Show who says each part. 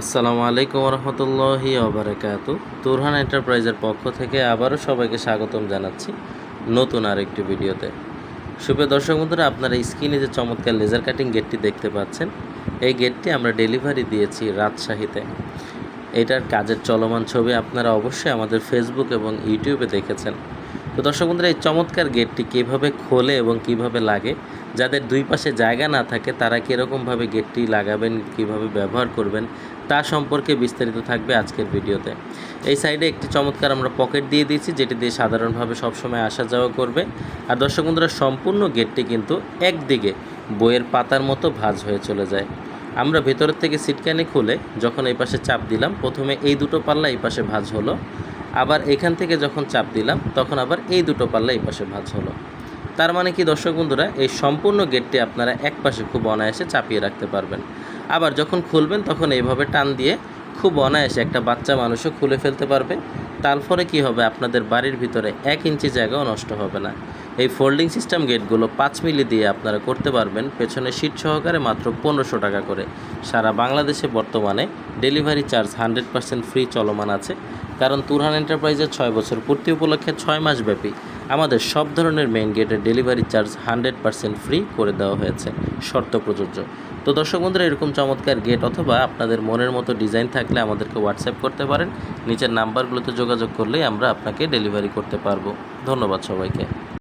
Speaker 1: আসসালামু আলাইকুম রহমতুল্লাহি ওবরাকাত। তুরহান এন্টারপ্রাইজের পক্ষ থেকে আবারও সবাইকে স্বাগতম জানাচ্ছি নতুন আরেকটি ভিডিওতে। শুভ দর্শক বন্ধুরা, আপনারা স্ক্রিনে যে চমৎকার লেজার কাটিং গেটটি দেখতে পাচ্ছেন, এই গেটটি আমরা ডেলিভারি দিয়েছি রাজশাহীতে। এটার কাজের চলমান ছবি আপনারা অবশ্যই আমাদের ফেসবুক এবং ইউটিউবে দেখেছেন। তো দর্শক বন্ধুরা, এই চমৎকার গেটটি কীভাবে খোলে এবং কীভাবে লাগে যাদের দুই পাশে জায়গা না থাকে, তারা কীরকমভাবে গেটটি লাগাবেন, কীভাবে ব্যবহার করবেন, তা সম্পর্কে বিস্তারিত থাকবে আজকের ভিডিওতে। এই সাইডে একটি চমৎকার আমরা পকেট দিয়ে দিয়েছি, যেটি দিয়ে সাধারণভাবে সবসময় আসা যাওয়া করবে। আর দর্শক বন্ধুরা, সম্পূর্ণ গেটটি কিন্তু একদিকে বইয়ের পাতার মতো ভাঁজ হয়ে চলে যায়। আমরা ভেতরের থেকে সিটকানি খুলে যখন এই পাশে চাপ দিলাম, প্রথমে এই দুটো পাল্লা এই পাশে ভাঁজ হলো। আবার এখান থেকে যখন চাপ দিলাম, তখন আবার এই দুটো পাল্লা এই পাশে ভাঁজ হলো। তার মানে কি দর্শক বন্ধুরা, এই সম্পূর্ণ গেটটি আপনারা এক পাশে খুব অনায়াসে চাপিয়ে রাখতে পারবেন। আবার যখন খুলবেন তখন এইভাবে টান দিয়ে খুব অনায়াসে একটা বাচ্চা মানুষও খুলে ফেলতে পারবে। তার ফলে কী হবে? আপনাদের বাড়ির ভিতরে এক ইঞ্চি জায়গাও নষ্ট হবে না। এই ফোল্ডিং সিস্টেম গেটগুলো পাঁচ মিলি দিয়ে আপনারা করতে পারবেন। পেছনে সিট সহকারে মাত্র পনেরোশো টাকা করে। সারা বাংলাদেশে বর্তমানে delivery charge hundred percent free চলমান আছে। কারণ তুরহান এন্টারপ্রাইজের ছয় বছর পূর্তি উপলক্ষে ছয় মাস ব্যাপী আমাদের সব ধরনের মেইন গেটের delivery charge hundred percent free করে দেওয়া হয়েছে শর্ত প্রযোজ্য। তো দর্শক বন্ধুরা, এরকম চমৎকার গেট অথবা আপনাদের মনের মতো ডিজাইন থাকলে আমাদেরকে হোয়াটসঅ্যাপ করতে পারেন। নিচের নাম্বারগুলোতে যোগাযোগ করলেই আমরা আপনাকে ডেলিভারি করতে পারব। ধন্যবাদ সবাইকে।